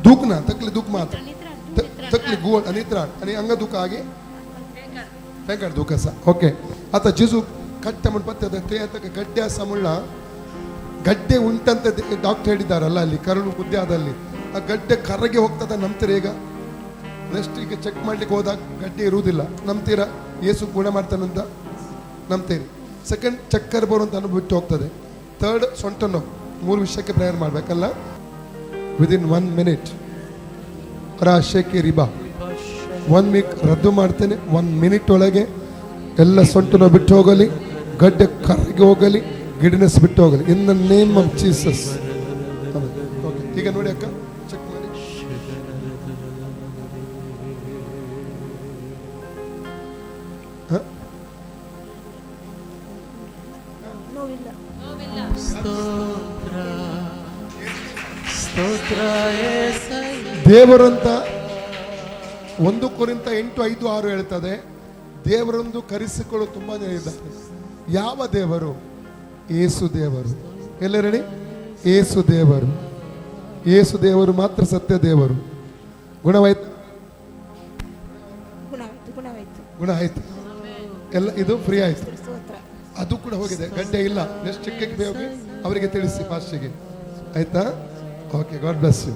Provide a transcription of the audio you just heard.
दुखणं तकली दुख मात तकली गोड आणि त्राण आणि अंग दुख आगे फेंकड दुख असा ओके आता जिजू ಕಟ್ಟೆ ಮುನ್ ಪತ್ತೆ ತೇ ಅದಕ್ಕೆ ಗಡ್ಡೆ ಅಸ ಮುಳ್ಳ ಗಡ್ಡೆ ಉಂಟಂತ ಡಾಕ್ಟರ್ ಹೇಳಿದಾರಲ್ಲ ಅಲ್ಲಿ ಕರುಳು ಬುದ್ಧಿ ಆದಲ್ಲಿ ಆ ಗಡ್ಡೆ ಕರಗೆ ಹೋಗ್ತದ ನಂಬ್ತೀರ ಈಗ ನೆಕ್ಸ್ಟ್ ಈಗ ಚೆಕ್ ಮಾಡ್ಲಿಕ್ಕೆ ಹೋದಾಗ ಗಡ್ಡೆ ಇರುವುದಿಲ್ಲ ನಂಬ್ತೀರಾ ಏಸು ಗುಣ ಮಾಡ್ತಾನಂತ ನಂಬ್ತೀರಿ ಸೆಕೆಂಡ್ ಚಕ್ಕರ್ ಬರುವಂತ ಅನುಭವ ಬಿಟ್ಟು ಹೋಗ್ತದೆ ಥರ್ಡ್ ಸೊಂಟ ನೋವು ಮೂರು ವಿಷಯಕ್ಕೆ ಪ್ರೇಯರ್ ಮಾಡ್ಬೇಕಲ್ಲ ವಿದಿನ್ ಒನ್ ಮಿನಿಟ್ ರಾಶಕ್ಕೆ ರಿಬಾ ಒನ್ ವೀಕ್ ರದ್ದು ಮಾಡ್ತೇನೆ ಒನ್ ಮಿನಿಟ್ ಒಳಗೆ ಎಲ್ಲ ಸೊಂಟು ನೋವು ಬಿಟ್ಟು ಹೋಗಲಿ ಗಡ್ಡೆ ಕರಗಿ ಹೋಗಲಿ ಗಿಡನೆಸ್ ಬಿಟ್ಟು ಹೋಗಲಿ. In the name of Jesus okay ಈಗ ನೋಡಿ ಅಕ್ಕ ಚೆಕ್ ಮಾಡಿ. ಹ? ದೇವರಂತ ಒಂದು ಕುರಿತ ಎಂಟು ಐದು ಆರು ಹೇಳ್ತದೆ ದೇವರೊಂದು ಕರೆಸಿಕೊಳ್ಳು ತುಂಬಾ ಇದ್ದಾರೆ. ಯಾವ ದೇವರು? ಏಸು ದೇವರು. ಎಲ್ಲ ಹೇಳಿ ಏಸು ದೇವರು. ಏಸು ದೇವರು ಮಾತ್ರ ಸತ್ಯ ದೇವರು. ಗುಣವಾಯ್ತು? ಗುಣ ಆಯ್ತು. ಎಲ್ಲ ಇದು ಫ್ರೀ ಆಯ್ತು. ಅದು ಕೂಡ ಹೋಗಿದೆ. ಗಂಟೆ ಇಲ್ಲ. ನೆಕ್ಸ್ಟ್ ಚಿಕ್ಕಕ್ಕೆ ಹೋಗಿ ಅವರಿಗೆ ತಿಳಿಸಿ ಫಾಸ್ಟಿಗೆ ಆಯ್ತಾ? Okay, God bless you.